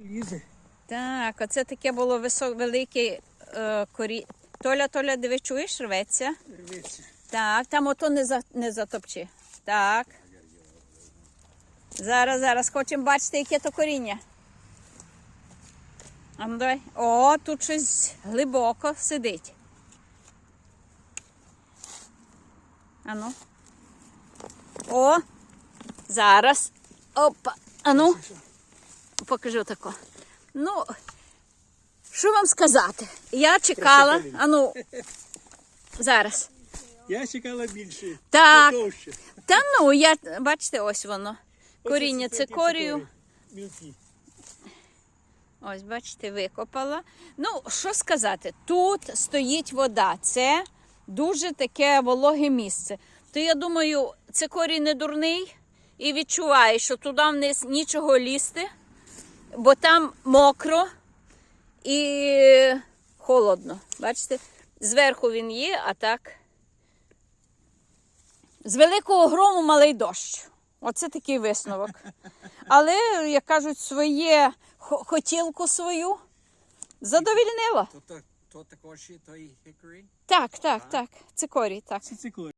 Лізе. Так, оце таке було висок, велике е, корі. Толя, Толя, диви, чуєш, рветься. Рветься. Так, там ото не, за, не затопчи. Так. Зараз, зараз хочемо бачити, яке то коріння. А ну давай. О, тут щось глибоко сидить. Ану. О! Зараз. Опа. Ану. Покажи отако. Ну, що вам сказати? Я чекала. Красота. Ану. Зараз. Я чекала більше. Так. Та ну, я, бачите, ось воно. Коріння цикорію. Мілкі. Ось, бачите, викопала. Ну, що сказати, тут стоїть вода. Це дуже таке вологе місце. То я думаю, цикорій не дурний і відчуває, що туди вниз нічого лізти, бо там мокро і холодно. Бачите, зверху він є, а так. З великого грому малий дощ. Оце такий висновок. Але, як кажуть, своє хотілку свою задовільнила. То, то, то також і той hickory? Так, так, так. Цикорій, так. Ці цикорії.